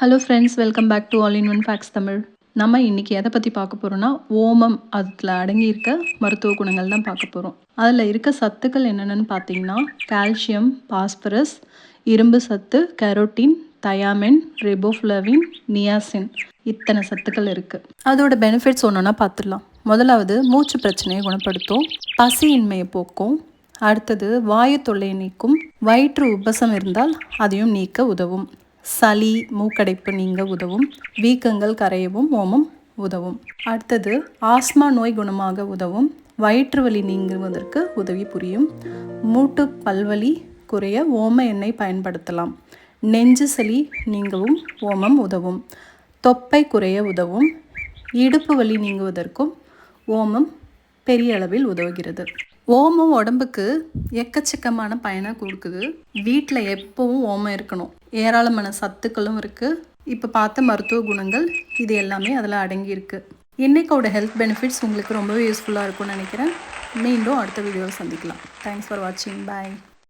Hello friends welcome back to all in one facts Tamil நம்ம இன்றைக்கி எதை பற்றி பார்க்க போகிறோன்னா ஓமம் அதில் அடங்கியிருக்க மருத்துவ குணங்கள் தான் பார்க்க போகிறோம் அதில் இருக்க சத்துக்கள் என்னென்னு பார்த்தீங்கன்னா கால்சியம் பாஸ்பரஸ் இரும்பு சத்து கெரோட்டின் தயாமின் ரெபோஃப்ளவின் நியாசின் இத்தனை சத்துக்கள் இருக்குது அதோட பெனிஃபிட்ஸ் ஒன்றுனா பார்த்துடலாம். முதலாவது மூச்சு பிரச்சனையை குணப்படுத்தும் பசியின்மையை போக்கும். அடுத்தது வாயு தொல்லையை நீக்கும் வயிற்று உபசம் இருந்தால் அதையும் நீக்க உதவும். சளி மூக்கடைப்பு நீங்க உதவும். வீக்கங்கள் கரையவும் ஓமம் உதவும். அடுத்தது ஆஸ்மா நோய் குணமாக உதவும். வயிற்று வலி நீங்குவதற்கு உதவி புரியும். மூட்டு பல்வலி குறைய ஓம எண்ணெய் பயன்படுத்தலாம். நெஞ்சு சளி நீங்கவும் ஓமம் உதவும். தொப்பை குறைய உதவும். இடுப்பு வலி நீங்குவதற்கும் ஓமம் பெரிய அளவில் உதவுகிறது. ஓமம் உடம்புக்கு எக்கச்சக்கமான பயனை கொடுக்குது. வீட்டில் எப்போவும் ஓமம் இருக்கணும். ஏராளமான சத்துக்களும் இருக்குது இப்போ பார்த்த மருத்துவ குணங்கள் இது எல்லாமே அதில் அடங்கியிருக்கு. இன்றைக்கோட ஹெல்த் பெனிஃபிட்ஸ் உங்களுக்கு ரொம்பவே யூஸ்ஃபுல்லாக இருக்கும்னு நினைக்கிறேன். மீண்டும் அடுத்த வீடியோவில் சந்திக்கலாம். தேங்க்ஸ் ஃபார் வாட்சிங் பாய்